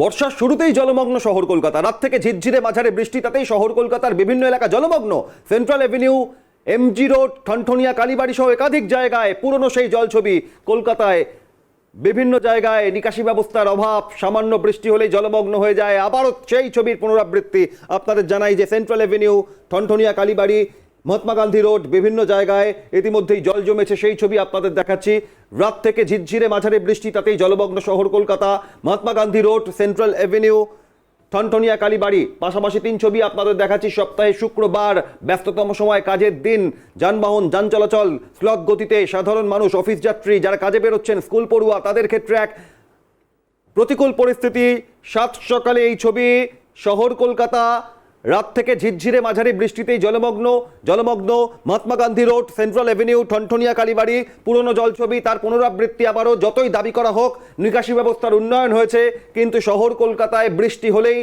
বর্ষার শুরুতেই জলমগ্ন শহর কলকাতা। রাত থেকে ঝিরঝিরে মাঝারে বৃষ্টি, তাতেই শহর কলকাতার বিভিন্ন এলাকা জলমগ্ন। Central avenue MG road Thanthania, Kalibari সহ একাধিক জায়গায় পুরনো সেই জলছবি কলকাতায়। বিভিন্ন জায়গায় নিকাশি ব্যবস্থার অভাব, সামান্য বৃষ্টি হলেই জলমগ্ন হয়ে যায়। আবারও সেই ছবির পুনরাবৃত্তি। আপনাদের জানাই যে central avenue Thanthania, Kalibari Mahatma Gandhi road, বিভিন্ন জায়গায় ইতিমধ্যেই জল জমেছে, সেই ছবি আপনাদের দেখাচ্ছি। রাত থেকে ঝিরঝিরে মাঝারে বৃষ্টি, তাতেই জলমগ্ন শহর Kolkata. Mahatma Gandhi road, central avenue, Thanthania Kalibari. পাশাপাশি তিন ছবি আপনাদের দেখাচ্ছি, সপ্তাহে শুক্রবার, ব্যস্ততম সময়, কাজের দিন, যানবাহন, যান চলাচল, স্লগ গতিতে সাধারণ মানুষ, অফিস যাত্রী, যারা কাজে বেরোচ্ছেন, স্কুল পড়ুয়া, তাদের ক্ষেত্রে এক প্রতিকূল পরিস্থিতি। সাত সকালে এই ছবি, শহর কলকাতা রাত থেকে ঝিরঝিরে মাঝারি বৃষ্টিতেই জলমগ্ন জলমগ্ন Mahatma Gandhi road, central avenue, Thanthania Kalibari, পুরনো জলছবি, তার পুনরাবৃত্তি আবারও যতই দাবি করা হোক, নিকাশি ব্যবস্থার উন্নয়ন হয়েছে, কিন্তু শহর কলকাতায় বৃষ্টি হলেই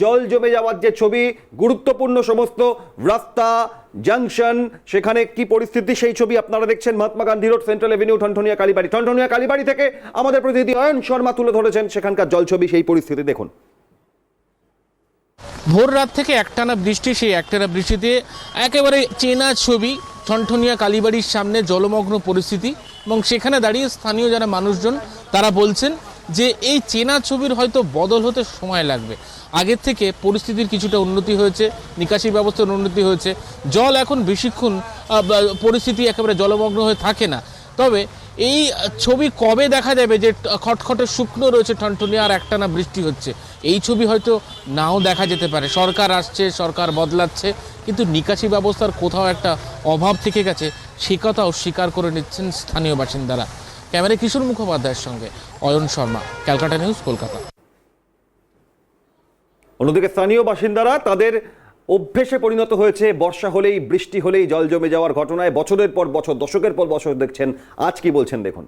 জল জমে যাওয়ার যে ছবি, গুরুত্বপূর্ণ সমস্ত রাস্তা, জাংশন, সেখানে কি পরিস্থিতি সেই ছবি আপনারা দেখছেন Mahatma Gandhi road, central avenue, Thanthania Kalibari. Thanthania Kalibari থেকে আমাদের প্রতিনিধি অয়ন শর্মা তুলে ধরেছেন সেখানকার জলছবি সেই পরিস্থিতি। দেখুন। ভোর রাত থেকে একটানা বৃষ্টি, সেই একটানা বৃষ্টিতে একেবারে চেনা ছবি, ঠনঠনিয়া কালীবাড়ির সামনে জলমগ্ন পরিস্থিতি এবং সেখানে দাঁড়িয়ে স্থানীয় যারা মানুষজন, তারা বলছেন যে এই চেনা ছবির হয়তো বদল হতে সময় লাগবে। আগের থেকে পরিস্থিতির কিছুটা উন্নতি হয়েছে, নিকাশি ব্যবস্থার উন্নতি হয়েছে, জল এখন বেশিক্ষণ পরিস্থিতি একেবারে জলমগ্ন হয়ে থাকে না। তবে এই ছবি কবে দেখা যাবে যে খটখটে শুকনো রয়েছে টনটনিয়া আর একটানা বৃষ্টি হচ্ছে? এই ছবি হয়তো নাও দেখা যেতে পারে। সরকার আসছে, সরকার বদলাচ্ছে, কিন্তু নিকাশি ব্যবস্থার কোথাও একটা অভাব থেকে গেছে, সে কথাও স্বীকার করে নিচ্ছেন স্থানীয় বাসিন্দারা। ক্যামেরায় কিশোর মুখোপাধ্যায়ের সঙ্গে অয়ন শর্মা, ক্যালকাটা নিউজ, কলকাতা। অন্যদিকে স্থানীয় বাসিন্দারা তাদের অভ্যেসে পরিণত হয়েছে বর্ষা হলেই বৃষ্টি হলেই জল জমে যাওয়ার ঘটনায় বছরের পর বছর দশকের পর বছর দেখছেন আজ কি বলছেন দেখুন।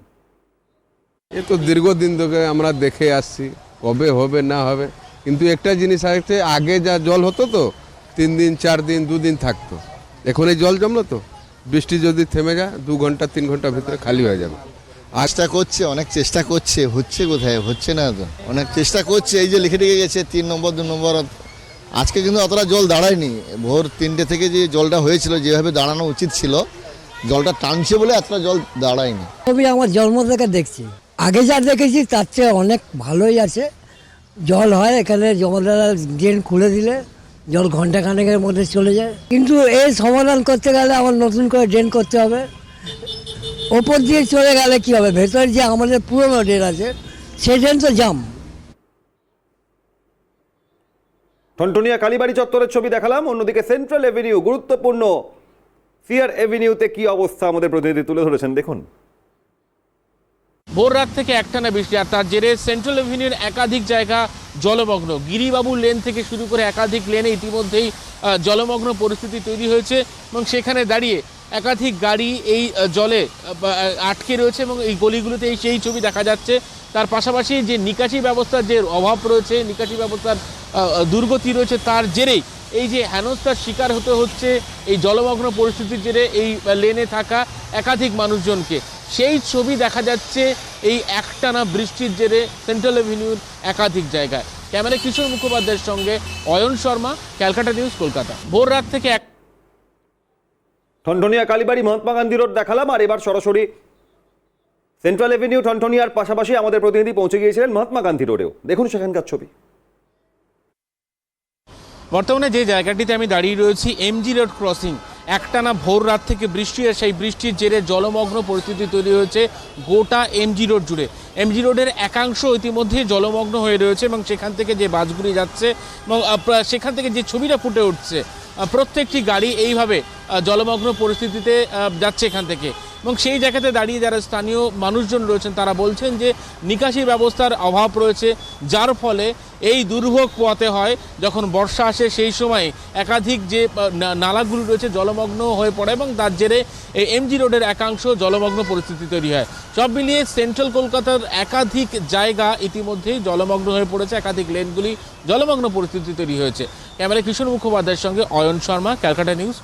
এ তো দীর্ঘদিন ধরে আমরা দেখে আসছি কবে হবে না হবে। কিন্তু একটা জিনিস আছে আগে যা জল হতো তো তিন দিন চার দিন দুদিন থাকতো। এখন এই জল জমলো তো বৃষ্টি যদি থেমে যায় দু ঘণ্টা তিন ঘণ্টার ভিতরে খালি হয়ে যাবে। চেষ্টা করছে অনেক চেষ্টা করছে হচ্ছে কোথায় হচ্ছে না তো? অনেক চেষ্টা করছে এই যে লিখে রেখে গেছে তিন নম্বর দু নম্বর আজকে কিন্তু অতটা জল দাঁড়ায়নি। ভোর তিনটে থেকে যে জলটা হয়েছিল, যেভাবে দাঁড়ানো উচিত ছিল, জলটা টানছে বলে এতটা জল দাঁড়ায়নি। ছবি আমার জন্ম থেকে দেখছি। আগে যা দেখেছি, তার চেয়ে অনেক ভালোই আছে। জল হয়, এখানে জমাদার ড্রেন খুলে দিলে, জল ঘণ্টা খানেকের মধ্যে চলে যায়। কিন্তু এই সমাধান করতে গেলে আমার নতুন করে ড্রেন করতে হবে। ওপর দিয়ে চলে গেলে কি হবে? ভেতরে যে আমাদের পুরনো ড্রেন আছে, সেই ড্রেন তো জাম। ঠনঠনিয়া কালীবাড়ি চত্বরের ছবি দেখালাম। অন্যদিকে সেন্ট্রাল এভিনিউ, গুরুত্বপূর্ণ। সিআর এভিনিউতে কি অবস্থা আমাদের প্রতিনিধি তুলে ধরেছেন, দেখুন। ভোর রাত থেকে একটানা বৃষ্টি, আর তার জেরে সেন্ট্রাল এভিনিউর একাধিক জায়গা জলমগ্ন। গিরিবাবু লেন থেকে শুরু করে একাধিক লেনে ইতিমধ্যেই জলমগ্ন পরিস্থিতি তৈরি হয়েছে এবং সেখানে দাঁড়িয়ে একাধিক গাড়ি এই জলে আটকে রয়েছে এবং এই গলিগুলোতে এই সেই ছবি দেখা যাচ্ছে। তার পাশাপাশি যে নিকাশি ব্যবস্থার যে অভাব রয়েছে, নিকাশি ব্যবস্থার দুর্গতি রয়েছে তার জেরেই। এই যে হেনস্থার শিকার হতে হচ্ছে, এই জলমগ্ন পরিস্থিতির জেরে এই লেনে থাকা একাধিক মানুষজনকে। সেই ছবি দেখা যাচ্ছে এই একটানা বৃষ্টির জেরে সেন্ট্রাল এভিনিউর একাধিক জায়গায়। ক্যামেরা কিশোর মুখোপাধ্যায়ের সঙ্গে অয়ন শর্মা, ক্যালকাটা নিউজ কলকাতা। ভোর রাত থেকে এক ঠনঠনিয়া কালীবাড়ি মহাত্মা গান্ধী রোড দেখালাম, আর এবার সরাসরি সেন্ট্রাল এভিনিউ ঠনঠনিয়ার পাশাপাশি আমাদের প্রতিনিধি পৌঁছে গিয়েছিলেন মহাত্মা গান্ধী রোডেও। দেখুন সেখানকার ছবি। বর্তমানে যে জায়গাটিতে আমি দাঁড়িয়ে রয়েছি এমজি রোড ক্রসিং একটানা ভোর রাত থেকে বৃষ্টি আর সেই বৃষ্টির জেরে জলমগ্ন পরিস্থিতি তৈরি হয়েছে গোটা এমজি রোড জুড়ে। এমজি রোডের একাংশ ইতিমধ্যেই জলমগ্ন হয়ে রয়েছে এবং সেখান থেকে যে বাসগুলি যাচ্ছে এবং সেখান থেকে যে ছবিটা ফুটে উঠছে প্রত্যেকটি গাড়ি এইভাবে জলমগ্ন পরিস্থিতিতে যাচ্ছে এখান থেকে। এবং সেই জায়গাতে দাঁড়িয়ে যারা স্থানীয় মানুষজন রয়েছেন, তারা বলছেন যে নিকাশি ব্যবস্থার অভাব রয়েছে, যার ফলে এই দুর্ভোগ পোয়াতে হয়। যখন বর্ষা আসে, সেই সময় একাধিক যে নালাগুলো রয়েছে, জলমগ্ন হয়ে পড়ে এবং তার জেরে এমজি রোডের একাংশ জলমগ্ন পরিস্থিতি তৈরি হয়। সব মিলিয়ে সেন্ট্রাল কলকাতার একাধিক জায়গা ইতিমধ্যেই জলমগ্ন হয়ে পড়েছে, একাধিক লেনগুলি জলমগ্ন পরিস্থিতি তৈরি হয়েছে। ক্যামেরা কিশোর মুখোপাধ্যায়ের সঙ্গে অয়ন শর্মা, ক্যালকাটা নিউজ